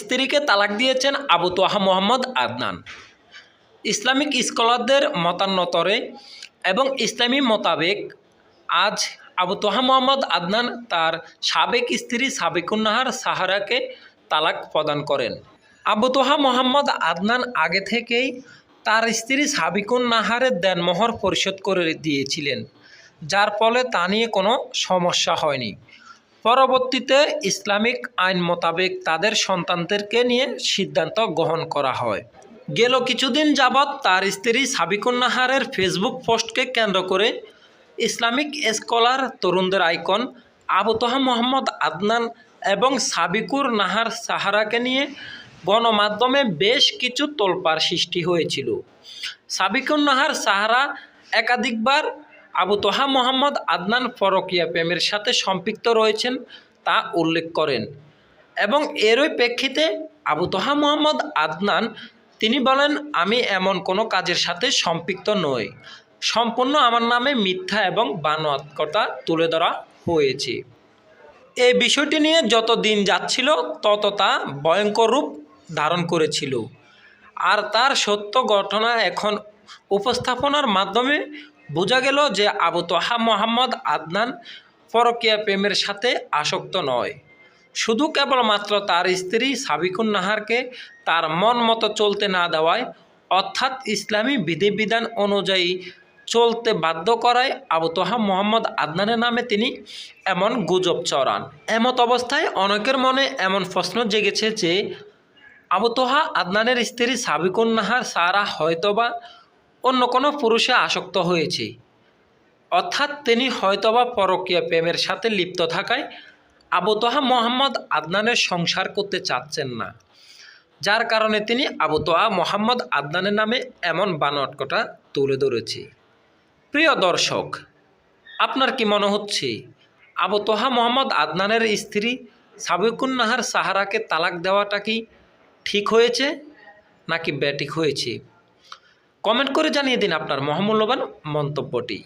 স্ত্রীকে তালাক দিয়েছেন আবু তোহা মোহাম্মদ আদনান। ইসলামিক স্কলারদের মতান্নতরে এবং ইসলামী মোতাবেক আজ আবু তোহা মোহাম্মদ আদনান তার সাবেক স্ত্রী সাবিকুন্নাহার সাহারাকে তালাক প্রদান করেন। আবু তোহা মোহাম্মদ আদনান আগে থেকেই তার স্ত্রী সাবিকুন নাহারের দেনমোহর পরিশোধ করে দিয়েছিলেন, যার ফলে তা নিয়ে কোনো সমস্যা হয়নি। পরবর্তীতে ইসলামিক আইন মোতাবেক তাদের সন্তানদেরকে নিয়ে সিদ্ধান্ত গ্রহণ করা হয়। গেল কিছুদিন যাবৎ তার স্ত্রী সাবিকুন নাহারের ফেসবুক পোস্টকে কেন্দ্র করে ইসলামিক স্কলার তরুণদের আইকন আবু তোহা মোহাম্মদ আদনান এবং সাবিকুর নাহার সাহারাকে নিয়ে গণমাধ্যমে বেশ কিছু তোলপাড় সৃষ্টি হয়েছিল। সাবিকুর নাহার সাহারা একাধিকবার আবু তোহা মোহাম্মদ আদনান ফরকিয়া প্রেমের সাথে সম্পৃক্ত রয়েছেন তা উল্লেখ করেন। এবং এরই প্রেক্ষিতে আবু তোহা মোহাম্মদ আদনান, তিনি বলেন, আমি এমন কোনো কাজের সাথে সম্পৃক্ত নই। সম্পূর্ণ আমার নামে মিথ্যা এবং বানোয়াত কথা তুলে ধরা হয়েছে। এই বিষয়টি নিয়ে যত দিন যাচ্ছিল, তত তা ভয়ঙ্কর রূপ ধারণ করেছিল। আর তার সত্য ঘটনা এখন উপস্থাপনার মাধ্যমে বোঝা গেল যে আবু তোহা মোহাম্মদ আদনান পরকিয়া প্রেমের সাথে আসক্ত নয়। শুধু কেবলমাত্র তার স্ত্রী সাবিকুন নাহারকে তার মন মতো চলতে না দেওয়ায়, অর্থাৎ ইসলামী বিধিবিধান অনুযায়ী চলতে বাধ্য করায় আবু তোহা মোহাম্মদ আদনানের নামে তিনি এমন গুজব চড়ান এমত অবস্থায় অনেকের মনে এমন প্রশ্ন জেগেছে যে, আবু তোহা আদনানের স্ত্রী সাবিকুন নাহার সারা হয়তোবা অন্য কোনো পুরুষে আসক্ত হয়েছে। অর্থাৎ তিনি হয়তোবা পরকীয় প্রেমের সাথে লিপ্ত থাকায় আবু তোহা মোহাম্মদ আদনানের সংসার করতে চাচ্ছেন না। যার কারণে তিনি আবু তোহা মোহাম্মদ আদনানের নামে এমন বানোয়াটকটা তুলে ধরেছে। প্রিয় দর্শক, আপনার কি মনে হচ্ছে, আবু তোহা মোহাম্মদ আদনানের স্ত্রী সাবিকুন নাহার সাহারাকে তালাক দেওয়াটা কি ঠিক হয়েছে নাকি ব্যাটিক হয়েছে? কমেন্ট করে জানিয়ে দিন আপনার মহামূল্যবান মন্তব্যটি।